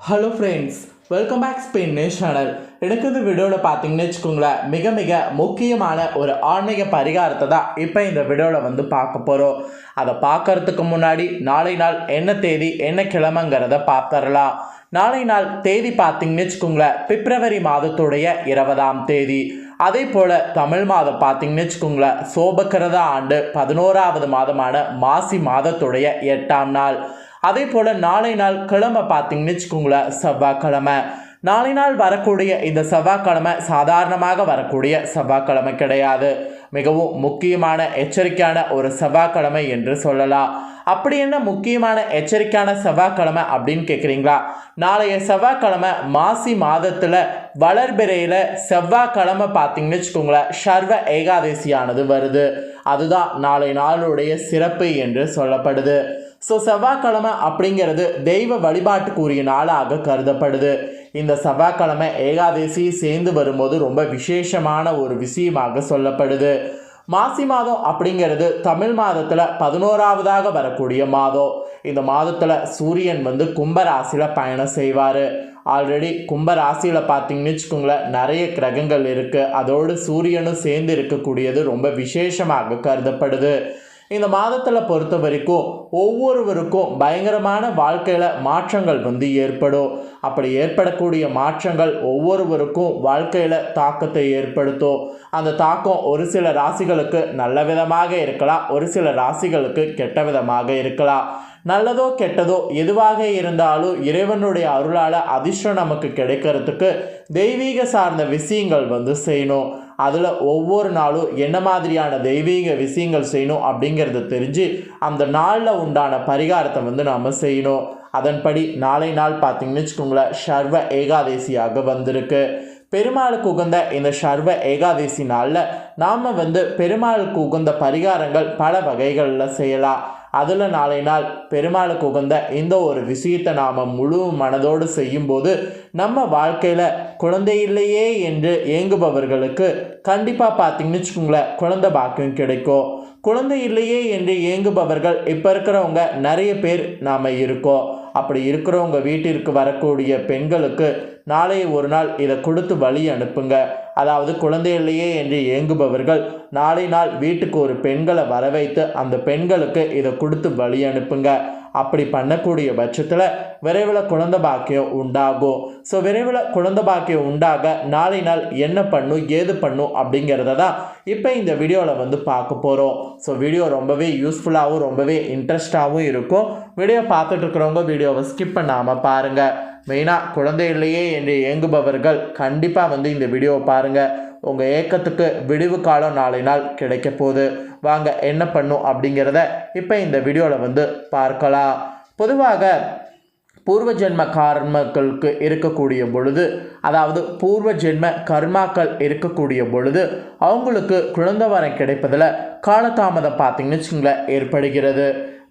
Hello friends welcome back Spain news channel எனக்கு இந்த வீடியோவில் பார்த்தீங்கன்னு வச்சுக்கோங்களேன் மிக மிக முக்கியமான ஒரு ஆன்மீக பரிகாரத்தை தான் இப்போ இந்த வீடியோவில் வந்து பார்க்க போகிறோம் அதை பார்க்கறதுக்கு முன்னாடி நாளை நாள் என்ன தேதி என்ன கிழமைங்கிறத பார்த்துடலாம். நாளை நாள் தேதி பார்த்தீங்கன்னு வச்சுக்கோங்களேன் பிப்ரவரி மாதத்துடைய இருபதாம் தேதி. அதே போல் தமிழ் மாதம் பார்த்தீங்கன்னு வச்சுக்கோங்களேன் சோபக்கிரத ஆண்டு பதினோராவது மாதமான மாசி மாதத்துடைய எட்டாம் நாள். அதே போல் நாளை நாள் கிழமை பார்த்தீங்கன்னு வச்சுக்கோங்களேன் செவ்வாய்க்கிழமை. நாளை நாள் வரக்கூடிய இந்த செவ்வாய்க்கிழமை சாதாரணமாக வரக்கூடிய செவ்வாய்க்கிழமை கிடையாது. மிகவும் முக்கியமான எச்சரிக்கையான ஒரு செவ்வாய்க்கிழமை என்று சொல்லலாம். அப்படி என்ன முக்கியமான எச்சரிக்கையான செவ்வாய்க்கிழமை அப்படின்னு கேட்குறீங்களா நாளைய செவ்வாய்க்கிழமை மாசி மாதத்தில் வளர்பிறையில் செவ்வாய்க்கிழமை பார்த்தீங்கன்னு வச்சுக்கோங்களேன் சர்வ ஏகாதசியானது வருது. அதுதான் நாளை நாளுடைய சிறப்பு என்று சொல்லப்படுது. ஸோ செவ்வாய்க்கிழமை அப்படிங்கிறது தெய்வ வழிபாட்டுக்குரிய நாளாக கருதப்படுது. இந்த செவ்வாய்க்கிழமை ஏகாதசி சேர்ந்து வரும்போது ரொம்ப விசேஷமான ஒரு விஷயமாக சொல்லப்படுது. மாசி மாதம் அப்படிங்கிறது தமிழ் மாதத்தில் பதினோராவதாக வரக்கூடிய மாதம். இந்த மாதத்தில் சூரியன் வந்து கும்பராசியில் பயணம் செய்வார். ஆல்ரெடி கும்பராசியில் பார்த்தீங்கன்னு வச்சுக்கோங்களேன் நிறைய கிரகங்கள் இருக்குது அதோடு சூரியனும் சேர்ந்து இருக்கக்கூடியது ரொம்ப விசேஷமாக கருதப்படுது. இந்த மாதத்தில் பொறுத்த வரைக்கும் ஒவ்வொருவருக்கும் பயங்கரமான வாழ்க்கையில் மாற்றங்கள் வந்து ஏற்படும். அப்படி ஏற்படக்கூடிய மாற்றங்கள் ஒவ்வொருவருக்கும் வாழ்க்கையில் தாக்கத்தை ஏற்படுத்தும். அந்த தாக்கம் ஒரு சில ராசிகளுக்கு நல்ல விதமாக இருக்கலாம் ஒரு சில ராசிகளுக்கு கெட்ட விதமாக இருக்கலாம். நல்லதோ கெட்டதோ எதுவாக இருந்தாலும் இறைவனுடைய அருளால் அதிர்ஷ்டம் நமக்கு கிடைக்கிறதுக்கு தெய்வீக சார்ந்த விஷயங்கள் வந்து செய்யணும். அதில் ஒவ்வொரு நாளும் என்ன மாதிரியான தெய்வீக விஷயங்கள் செய்யணும் அப்படிங்கிறத தெரிஞ்சு அந்த நாளில் உண்டான பரிகாரத்தை வந்து நாம் செய்யணும். அதன்படி நாளை நாள் பார்த்தீங்கன்னு வச்சுக்கோங்களேன் சர்வ ஏகாதசியாக வந்திருக்கு. பெருமாளுக்கு உகந்த இந்த சர்வ ஏகாதசி நாளில் நாம் வந்து பெருமாளுக்கு உகந்த பரிகாரங்கள் பல வகைகளில் செய்யலாம். அதில் நாளை நாள் பெருமாளுக்கு உகந்த இந்த ஒரு விஷயத்தை நாம் முழு மனதோடு செய்யும்போது நம்ம வாழ்க்கையில் குழந்தை இல்லையே என்று ஏங்குபவர்களுக்கு கண்டிப்பாக பார்த்தீங்கன்னு வச்சுக்கோங்களேன் குழந்தை பாக்கியம் கிடைக்கும். குழந்தை இல்லையே என்று ஏங்குபவர்கள் இப்போ இருக்கிறவங்க நிறைய பேர் நாம் இருக்கோம். அப்படி இருக்கிறவங்க வீட்டிற்கு வரக்கூடிய பெண்களுக்கு நாளைய ஒரு நாள் இதை கொடுத்து வழி அனுப்புங்க. அதாவது குழந்தை இல்லையே என்று ஏங்குபவர்கள் நாளை நாள் வீட்டுக்கு ஒரு பெண்களை வர வைத்து அந்த பெண்களுக்கு இதை கொடுத்து வழி அனுப்புங்க. அப்படி பண்ணக்கூடிய பட்சத்தில் விரைவில் குழந்தை பாக்கியம் உண்டாகும். ஸோ விரைவில் குழந்தை பாக்கியம் உண்டாக நாளை நாள் என்ன பண்ணும் ஏது பண்ணும் அப்படிங்கிறத தான் இப்போ இந்த வீடியோவில் வந்து பார்க்க போகிறோம் ஸோ வீடியோ ரொம்பவே யூஸ்ஃபுல்லாகவும் ரொம்பவே இன்ட்ரெஸ்டாகவும் இருக்கும். வீடியோ பார்த்துட்டு இருக்கிறவங்க வீடியோவை ஸ்கிப் பண்ணாமல் பாருங்கள் மெயினாக குழந்தை இல்லையே என்று ஏங்குபவர்கள் கண்டிப்பாக வந்து இந்த வீடியோவை பாருங்கள் உங்கள் ஏக்கத்துக்கு விடிவு காலம் நாளை நாள் கிடைக்க போகுது. வாங்க என்ன பண்ணும் அப்படிங்கிறத இப்போ இந்த வீடியோவில் வந்து பார்க்கலாம். பொதுவாக பூர்வ ஜென்ம கர்மக்களுக்கு இருக்கக்கூடிய பொழுது அதாவது பூர்வ ஜென்ம கர்மாக்கள் இருக்கக்கூடிய பொழுது அவங்களுக்கு குழந்தை வரம் கிடைப்பதில் காலதாமதம் பார்த்தீங்கன்னு வச்சுங்களேன் ஏற்படுகிறது.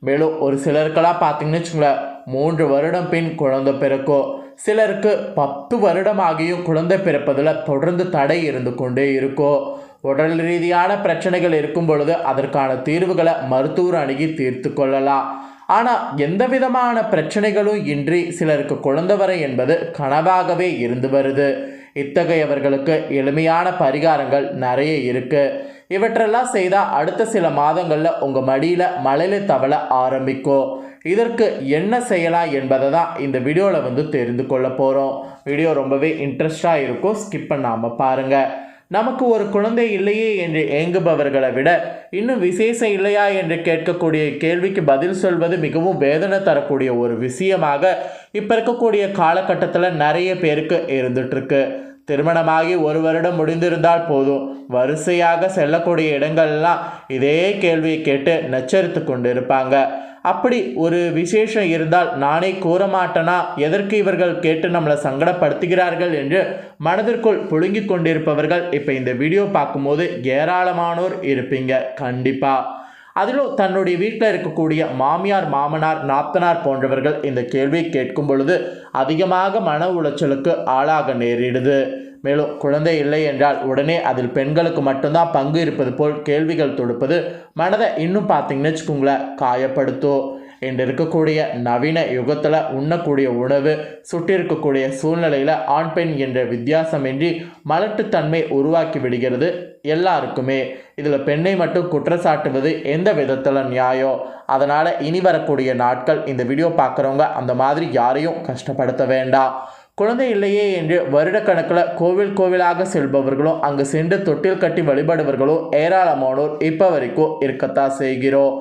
மேலும் ஒரு சிலருக்கெல்லாம் பார்த்தீங்கன்னு வச்சுங்களேன் மூன்று வருடம் பின் குழந்தை பிறக்கும் சிலருக்கு பத்து வருடமாகியும் குழந்தை பிறப்பதில் தொடர்ந்து தடை இருந்து கொண்டே இருக்கும் உடல் ரீதியான பிரச்சனைகள் இருக்கும் பொழுது அதற்கான தீர்வுகளை மருத்துவர் அணுகி தீர்த்து கொள்ளலாம். ஆனால் எந்த விதமான பிரச்சனைகளும் இன்றி சிலருக்கு குழந்தை வரை என்பது கனவாகவே இருந்து வருது. இத்தகையவர்களுக்கு எளிமையான பரிகாரங்கள் நிறைய இருக்குது இவற்றெல்லாம் செய்தால் அடுத்த சில மாதங்களில் உங்கள் மடியில் மழையில் தவள ஆரம்பிக்கும் இதற்கு என்ன செய்யலாம் என்பதை தான் இந்த வீடியோவில் வந்து தெரிந்து கொள்ள போகிறோம் வீடியோ ரொம்பவே இன்ட்ரெஸ்டாக இருக்கும். ஸ்கிப் பண்ணாமல் பாருங்கள் நமக்கு ஒரு குழந்தை இல்லையே என்று ஏங்குபவர்களை விட இன்னும் விசேஷம் இல்லையா என்று கேட்கக்கூடிய கேள்விக்கு பதில் சொல்வது மிகவும் வேதனை தரக்கூடிய ஒரு விஷயமாக இப்போ இருக்கக்கூடிய காலகட்டத்தில் நிறைய பேருக்கு இருந்துகிட்ருக்கு திருமணமாகி ஒரு வருடம் முடிந்திருந்தால் போதும். வரிசையாக செல்லக்கூடிய இடங்கள்லாம் இதே கேள்வியை கேட்டு நச்சரித்து கொண்டு இருப்பாங்க அப்படி ஒரு விசேஷம் இருந்தால் நானே கூற மாட்டேனா எதற்கு இவர்கள் கேட்டு நம்மளை சங்கடப்படுத்துகிறார்கள் என்று மனதிற்குள் புழுங்கி கொண்டிருப்பவர்கள் இப்போ இந்த வீடியோ பார்க்கும்போது ஏராளமானோர் இருப்பீங்க. கண்டிப்பாக அதிலும் தன்னுடைய வீட்டில் இருக்கக்கூடிய மாமியார் மாமனார் நாத்தனார் போன்றவர்கள் இந்த கேள்வியை கேட்கும் பொழுது அதிகமாக மன உளைச்சலுக்கு ஆளாக நேரிடுது. மேலும் குழந்தை இல்லை என்றால் உடனே அதில் பெண்களுக்கு மட்டும்தான் பங்கு இருப்பது போல் கேள்விகள் தொடுப்பது மனதை இன்னும் பார்த்தீங்கன்னு வச்சுக்கோங்களேன் காயப்படுத்தும் இன்று இருக்கக்கூடிய நவீன யுகத்தில் உண்ணக்கூடிய உணவு சுட்டிருக்கக்கூடிய சூழ்நிலையில் ஆண் பெண் என்ற வித்தியாசமின்றி மலட்டுத்தன்மை உருவாக்கி விடுகிறது எல்லாருக்குமே. இதில் பெண்ணை மட்டும் குற்றச்சாட்டுவது எந்த விதத்தில் நியாயம் அதனால் இனி வரக்கூடிய நாட்கள் இந்த வீடியோ பார்க்குறவங்க அந்த மாதிரி யாரையும் கஷ்டப்படுத்த வேண்டாம். குழந்தை இல்லையே என்று வருடக்கணக்கில் கோவில் கோவிலாக செல்பவர்களும் அங்கு சென்று தொட்டில் கட்டி வழிபடுவர்களும் ஏராளமானோர் இப்போ வரைக்கும் இருக்கத்தான் செய்கிறோம்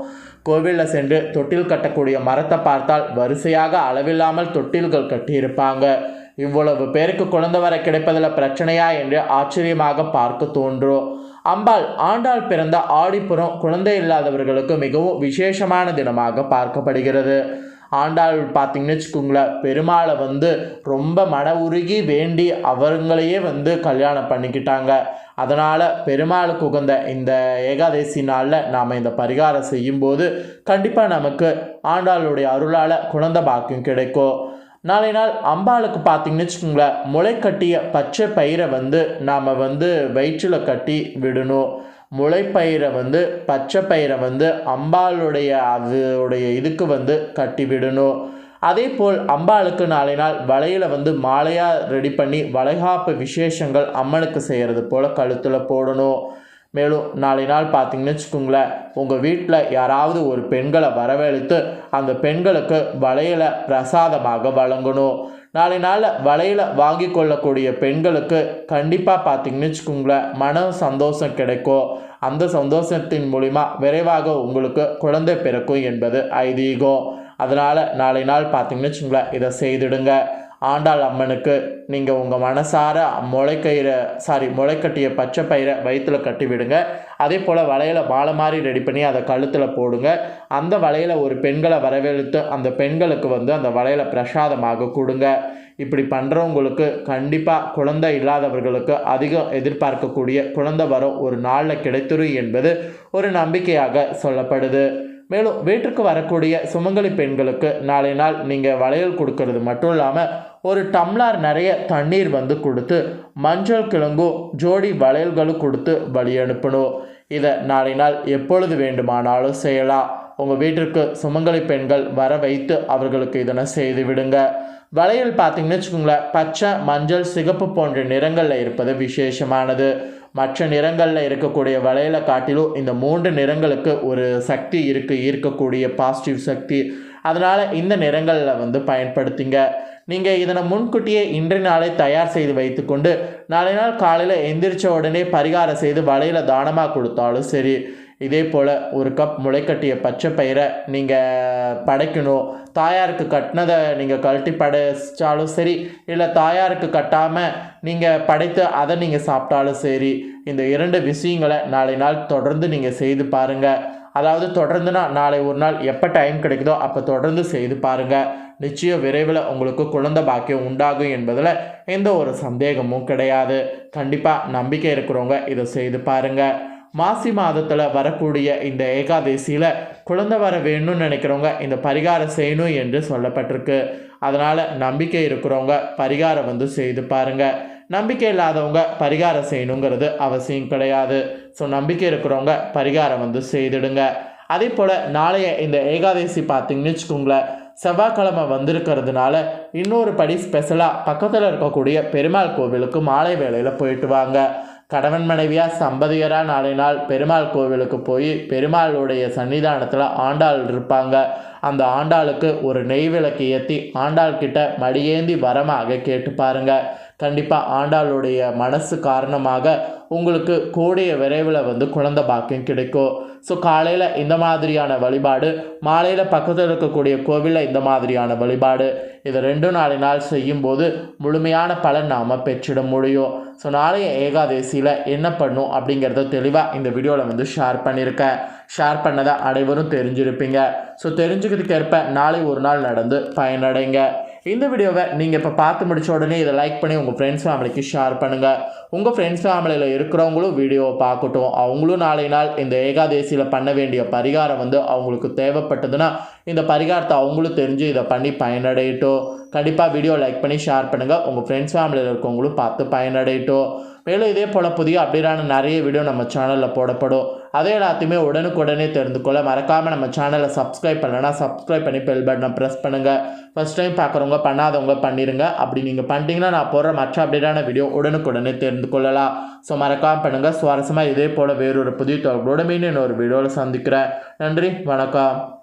கோவிலில் சென்று தொட்டில் கட்டக்கூடிய மரத்தை பார்த்தால் வரிசையாக அளவில்லாமல் தொட்டில்கள் கட்டியிருப்பாங்க. இவ்வளவு பேருக்கு குழந்தை வர கிடைப்பதில் பிரச்சனையா என்று ஆச்சரியமாக பார்க்க தோன்றும். அம்பாள் ஆண்டாள் பிறந்த ஆடிப்புறம் குழந்தை இல்லாதவர்களுக்கு மிகவும் விசேஷமான தினமாக பார்க்கப்படுகிறது. ஆண்டாள் பார்த்தீங்கன்னு வச்சுக்கோங்களேன் பெருமாளை வந்து ரொம்ப மன உருகி வேண்டி அவங்களையே வந்து கல்யாணம் பண்ணிக்கிட்டாங்க. அதனால் பெருமாளுக்கு உகந்த இந்த ஏகாதசி நாளில் நாம் இந்த பரிகாரம் செய்யும்போது கண்டிப்பாக நமக்கு ஆண்டாளுடைய அருளால் குழந்தை பாக்கியம் கிடைக்கும். நாளை நாள் அம்பாளுக்கு பார்த்தீங்கன்னு வச்சுக்கோங்களேன் முளை கட்டிய பச்சை பயிரை வந்து நாம் வந்து வயிற்றில் கட்டி விடணும். முளைப்பயிரை வந்து பச்சை பயிரை வந்து அம்பாளுடைய அதோடைய இதுக்கு வந்து கட்டி விடணும் அதே போல் அம்பாளுக்கு நாளை நாள் வலையில் வந்து மாலையாக ரெடி பண்ணி வளைகாப்பு விசேஷங்கள் அம்மனுக்கு செய்கிறது போல் கழுத்தில் போடணும். மேலும் நாளை நாள் பார்த்தீங்கன்னு வச்சுக்கோங்களேன் உங்கள் வீட்டில் யாராவது ஒரு பெண்களை வரவழைத்து அந்த பெண்களுக்கு வளையலை பிரசாதமாக வழங்கணும். நாளை நாளில் வலையில் வாங்கி கொள்ளக்கூடிய பெண்களுக்கு கண்டிப்பாக பார்த்தீங்கன்னு வச்சுக்கோங்களேன் மன சந்தோஷம் கிடைக்கும். அந்த சந்தோஷத்தின் மூலிமா விரைவாக உங்களுக்கு குழந்தை பிறக்கும் என்பது ஐதீகம். அதனால் நாளை நாள் பார்த்தீங்கன்னு வச்சுக்கோங்களேன் இதை செய்திடுங்க. ஆண்டாள் அம்மனுக்கு நீங்கள் உங்கள் மனசார முளைக்கயிறை சாரி முளைக்கட்டிய பச்சை பயிரை வயிற்றில் கட்டி விடுங்க. அதே போல் வளையல மாலை மாதிரி ரெடி பண்ணி அதை கழுத்தில் போடுங்க. அந்த வளையல ஒரு பெண்களை வரவேழுத்து அந்த பெண்களுக்கு வந்து அந்த வளையல பிரசாதமாக கொடுங்க. இப்படி பண்ணுறவங்களுக்கு கண்டிப்பாக குழந்தை இல்லாதவர்களுக்கு அதிகம் எதிர்பார்க்கக்கூடிய குழந்தை வரம் ஒரு நாளில் கிடைத்துரும் என்பது ஒரு நம்பிக்கையாக சொல்லப்படுது. மேலும் வீட்டுக்கு வரக்கூடிய சுமங்கலி பெண்களுக்கு நாளை நாள் நீங்கள் வளையல் கொடுக்கறது மட்டும் இல்லாமல் ஒரு டம்ளார் நிறைய தண்ணீர் வந்து கொடுத்து மஞ்சள் கிழங்கும் ஜோடி வளையல்களும் கொடுத்து வழி அனுப்பணும். இதை நாளை நாள் எப்பொழுது வேண்டுமானாலும் செய்யலாம். உங்கள் வீட்டிற்கு சுமங்கலி பெண்கள் வர வைத்து அவர்களுக்கு இதனை செய்து விடுங்க. வளையல் பார்த்தீங்கன்னு வச்சுக்கோங்களேன் பச்சை மஞ்சள் சிகப்பு போன்ற நிறங்களில் இருப்பது விசேஷமானது. மற்ற நிறங்களில் இருக்கக்கூடிய வளையலை காட்டிலும் இந்த மூன்று நிறங்களுக்கு ஒரு சக்தி இருக்குது ஈர்க்கக்கூடிய பாசிட்டிவ் சக்தி. அதனால் இந்த நிறங்களில் வந்து பயன்படுத்திங்க. நீங்கள் இதனை முன்கூட்டியே இன்றைய நாளை தயார் செய்து வைத்துக்கொண்டு நாளை நாள் காலையில் எந்திரிச்ச உடனே பரிகாரம் செய்து வலையில் தானமாக கொடுத்தாலும் சரி இதே போல் ஒரு கப் முளைக்கட்டிய பச்சை பயிரை நீங்கள் படைக்கணும். தாயாருக்கு கட்டினதை நீங்கள் கழட்டி படைச்சாலும் சரி இல்லை தாயாருக்கு கட்டாமல் நீங்கள் படைத்து அதை நீங்கள் சாப்பிட்டாலும் சரி இந்த இரண்டு விஷயங்களை நாளை நாள் தொடர்ந்து நீங்கள் செய்து பாருங்கள் அதாவது தொடர்ந்துனா நாளை ஒரு நாள் எப்போ டைம் கிடைக்குதோ அப்போ தொடர்ந்து செய்து பாருங்கள் நிச்சயம் விரைவில் உங்களுக்கு குழந்தை பாக்கியம் உண்டாகும் என்பதில் எந்த ஒரு சந்தேகமும் கிடையாது. கண்டிப்பாக நம்பிக்கை இருக்கிறவங்க இதை செய்து பாருங்கள் மாசி மாதத்தில் வரக்கூடிய இந்த ஏகாதசியில் குழந்தை வர வேணும்னு நினைக்கிறவங்க இந்த பரிகாரம் செய்யணும் என்று சொல்லப்பட்டிருக்கு. அதனால் நம்பிக்கை இருக்கிறவங்க பரிகாரம் வந்து செய்து பாருங்கள் நம்பிக்கை இல்லாதவங்க பரிகாரம் செய்யணுங்கிறது அவசியம் கிடையாது. ஸோ நம்பிக்கை இருக்கிறவங்க பரிகாரம் வந்து செய்திடுங்க. அதே போல் நாளைய இந்த ஏகாதசி பார்த்தீங்கன்னு வச்சுக்கோங்களேன் செவ்வாய்க்கிழமை வந்திருக்கிறதுனால இன்னொரு படி ஸ்பெஷலாக பக்கத்தில் இருக்கக்கூடிய பெருமாள் கோவிலுக்கு மாலை வேளையில் போயிட்டு வாங்க. கணவன் மனைவியாக சம்பதியராக நாளை நாள் பெருமாள் கோவிலுக்கு போய் பெருமாளுடைய சன்னிதானத்தில் ஆண்டாள் இருப்பாங்க. அந்த ஆண்டாளுக்கு ஒரு நெய் விளக்கு ஏற்றி ஆண்டாள் கிட்ட மடியேந்தி வரமாக கேட்டு பாருங்க. கண்டிப்பாக ஆண்டாளுடைய மனசு காரணமாக உங்களுக்கு கூடிய விரைவில் வந்து குழந்தை பாக்கியம் கிடைக்கும். ஸோ காலையில் இந்த மாதிரியான வழிபாடு மாலையில் பக்கத்தில் இருக்கக்கூடிய கோவிலில் இந்த மாதிரியான வழிபாடு இதை ரெண்டு நாளை நாள் செய்யும்போது முழுமையான பலன் நாம் பெற்றிட முடியும். ஸோ நாளைய ஏகாதசியில் என்ன பண்ணும் அப்படிங்கிறத தெளிவாக இந்த வீடியோவில் வந்து ஷேர் பண்ணியிருக்கேன் ஷேர் பண்ணதை அனைவரும் தெரிஞ்சிருப்பீங்க. ஸோ தெரிஞ்சுக்கிறதுக்கேற்ப நாளை ஒரு நாள் நடந்து பயனடைங்க. இந்த வீடியோவை நீங்கள் இப்போ பார்த்து முடிச்ச உடனே இதை லைக் பண்ணி உங்கள் ஃப்ரெண்ட்ஸ் ஃபேமிலிக்கு ஷேர் பண்ணுங்கள் உங்கள் ஃப்ரெண்ட்ஸ் ஃபேமிலியில் இருக்கிறவங்களும் வீடியோவை பார்க்கட்டும். அவங்களும் நாளை நாள் இந்த ஏகாதசியில் பண்ண வேண்டிய பரிகாரம் வந்து அவங்களுக்கு தேவைப்பட்டதுன்னா இந்த பரிகாரத்தை அவங்களும் தெரிஞ்சு இதை பண்ணி பயனடையட்டும். கண்டிப்பாக வீடியோ லைக் பண்ணி ஷேர் பண்ணுங்கள் உங்கள் ஃப்ரெண்ட்ஸ் ஃபேமிலியில் இருக்கவங்களும் பார்த்து பயனடையட்டும். மேலும் இதே போல் புதிய அப்படியான நிறைய வீடியோ நம்ம சேனலில் போடப்படும். அதே எல்லாத்தையுமே உடனுக்குடனே தெரிந்து கொள்ள மறக்காமல் நம்ம சேனலை சப்ஸ்கிரைப் பண்ணலன்னா சப்ஸ்கிரைப் பண்ணி பெல் பட்டனை ப்ரெஸ் பண்ணுங்கள் ஃபஸ்ட் டைம் பார்க்குறவங்க பண்ணாதவங்க பண்ணிடுங்க அப்படி நீங்கள் பண்ணிட்டீங்கன்னா நான் போடுற மற்ற அப்டேட்டான வீடியோ உடனுக்குடனே தெரிந்து கொள்ளலாம். ஸோ மறக்காமல் பண்ணுங்கள் சுவாரஸ்யமாக இதே போல் வேறொரு புதிய தொடர்போடு மீண்டும் இன்னொரு வீடியோவில் சந்திக்கிறேன். நன்றி. வணக்கம்.